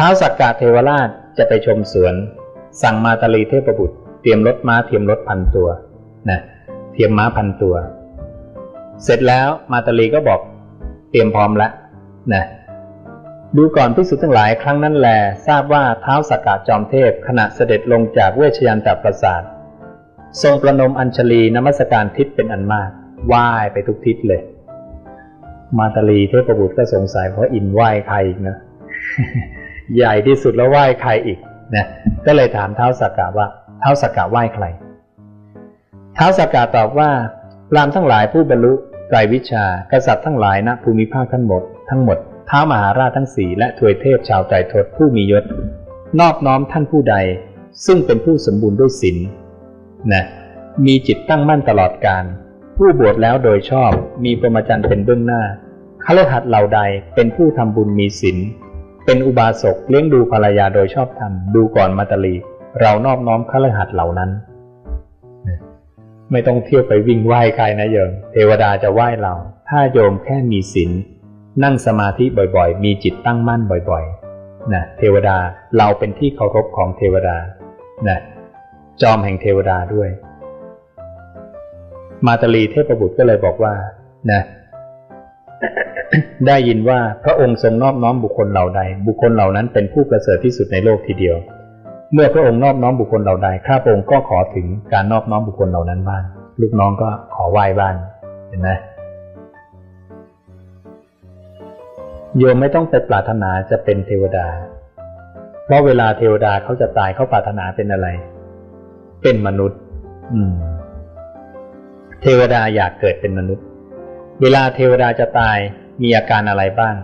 ท้าวสักกะเทวราชจะไปชมสวน สั่งมาตาลีเทพบุตร เตรียมรถม้าเทียมรถพันตัวนะเทียมม้าพันตัว เสร็จแล้วมาตาลีก็บอกเตรียมพร้อมแล้วนะดูก่อนพิสุทั้งหลายครั้งนั้นแล ทราบว่าเท้าสักกะจอมเทพขณะเสด็จลงจากเวชยันตปราสาททรงประนมอัญชลีนมัสการทิศเป็นอันมากไหว้ไปทุกทิศเลย มาตาลีเทพบุตรก็สงสัยเพราะอินไหว้ใครอีกนะ ใหญ่ที่สุดแล้วไหว้ใครอีกนะก็เลยถามเท้าสักกะว่าเท้าสักกะไหว้ใครเท้าสักกะตอบว่าพรามทั้งหลายผู้บรรลุไตรวิชากษัตริย์ทั้งหลายณภูมิภาคทั้งหมด ทั้งหมดท้ามหาราชทั้งสี่และถวยเทพชาวไตรทศผู้มียศ นอบน้อมท่านผู้ใด ซึ่งเป็นผู้สมบูรณ์ด้วยศีลนะมีจิตตั้งมั่นตลอดการ ผู้บวชแล้วโดยชอบมีพรหมจรรย์เป็นเบื้องหน้าขลหัดเหล่าใดเป็นผู้ทำบุญมีศีล เป็นอุบาสกเลี้ยงดูภรรยาโดยชอบธรรมดูก่อนมาตลีเรานอบน้อมขลหัดเหล่านั้น ไม่ต้องเที่ยวไปวิ่งไหว้ใครนะโยมเทวดาจะไหว้เรา ถ้าโยมแค่มีศีลนั่งสมาธิบ่อยๆ มีจิตตั้งมั่นบ่อยๆนะเทวดาเราเป็นที่เคารพของเทวดานะจอมแห่งเทวดาด้วย มาตลีเทพบุตรก็เลยบอกว่านะ ได้ยินว่าพระองค์ทรงนอบน้อมบุคคลเหล่าใด บุคคลเหล่านั้นเป็นผู้ประเสริฐที่สุดในโลกทีเดียว เมื่อพระองค์นอบน้อมบุคคลเหล่าใดข้าพระองค์ก็ขอถึงการนอบน้อมบุคคลเหล่านั้นบ้างลูกน้องก็ขอไหว้บ้างเห็นไหมโยมไม่ต้องไปปรารถนาจะเป็นเทวดา เพราะเวลาเทวดาเขาจะตายเขาปรารถนาเป็นอะไร เป็นมนุษย์ อืม เทวดาอยากเกิดเป็นมนุษย์ เวลาเทวดาจะตายมีอาการอะไรบ้าง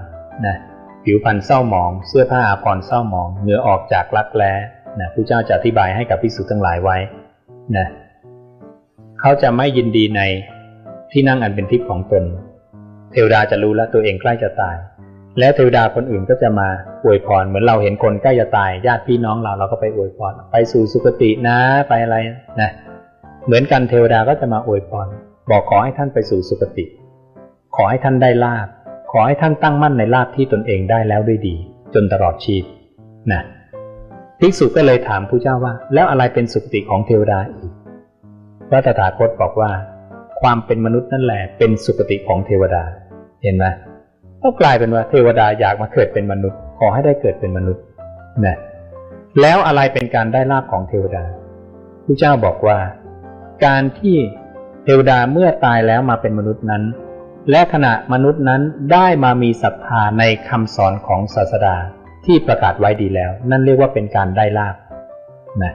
นะผิวพรรณเศร้าหมอง เสื้อผ้าอาภรณ์เศร้าหมองเหงื่อออกจากรักแร้นะผู้เจ้าจะอธิบายให้กับภิกษุทั้งหลายไว้นะเขาจะไม่ยินดีในที่นั่งอันเป็นทิพย์ของตน เทวดาจะรู้แล้วตัวเองใกล้จะตาย และเทวดาคนอื่นก็จะมาอวยพรเหมือนเราเห็นคนใกล้จะตาย ญาติพี่น้องเราเราก็ไปอวยพรไปสู่สุคตินะไปอะไรนะ เหมือนกันเทวดาก็จะมาอวยพรบอกขอให้ท่านไปสู่สุคติ ขอให้ท่านได้ลาบขอให้ท่านตั้งมั่นในลาบที่ตนเองได้แล้วด้วยดี จนตลอดชีพนะภิกษุก็เลยถามผู้เจ้าว่า แล้วอะไรเป็นสุคติของเทวดาอีกพระตถาคตบอกว่า ความเป็นมนุษย์นั่นแหละเป็นสุคติของเทวดา เห็นไหมก็กลายเป็นว่าเทวดาอยากมาเกิดเป็นมนุษย์ ขอให้ได้เกิดเป็นมนุษย์นะแล้วอะไรเป็นการได้ลาบของเทวดาผู้เจ้าบอกว่า การที่เทวดาเมื่อตายแล้วมาเป็นมนุษย์นั้น และขณะมนุษย์นั้นได้มามีศรัทธาในคำสอนของศาสดาที่ประกาศไว้ดีแล้ว นั่นเรียกว่าเป็นการได้ลาบนะ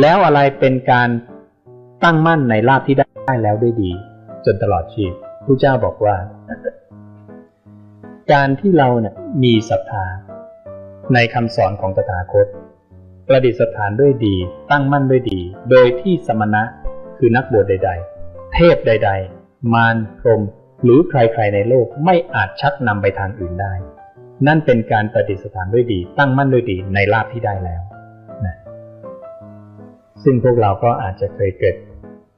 แล้วอะไรเป็นการตั้งมั่นในลาบที่ได้แล้วด้วยดี จนตลอดชีพผู้เจ้าบอกว่า การที่เราเนี่ยมีศรัทธาในคำสอนของตถาคต ประดิษฐานด้วยดี ตั้งมั่นด้วยดี โดยที่สมณะคือนักบวชใด ๆ เทพใด ๆ มารพรม หรือใครๆในโลกไม่อาจชักนำไปทางอื่นได้ นั่นเป็นการประดิษฐานด้วยดี ตั้งมั่นด้วยดีในลาภที่ได้แล้วนะซึ่งพวกเราก็อาจจะเคยเกิด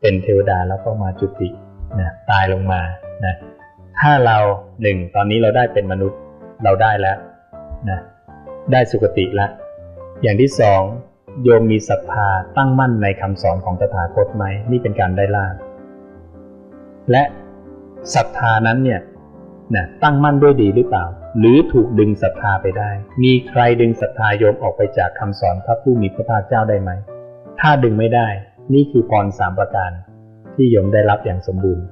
เป็นเทวดาแล้วก็มาจุตินะตายลงมานะถ้าเราหนึ่งตอนนี้เราได้เป็นมนุษย์เราได้แล้วนะได้สุคติแล้วอย่างที่สองโยมมีศรัทธาตั้งมั่นในคำสอนของตถาคตไหมนี่เป็นการได้ลาภและ ศรัทธานั้นเนี่ยนะตั้งมั่นด้วยดีหรือเปล่า หรือถูกดึงศรัทธาไปได้ มีใครดึงศรัทธาโยมออกไปจากคำสอนพระผู้มีพระภาคเจ้าได้ไหม ถ้าดึงไม่ได้ นี่คือพรสามประการที่โยมได้รับอย่างสมบูรณ์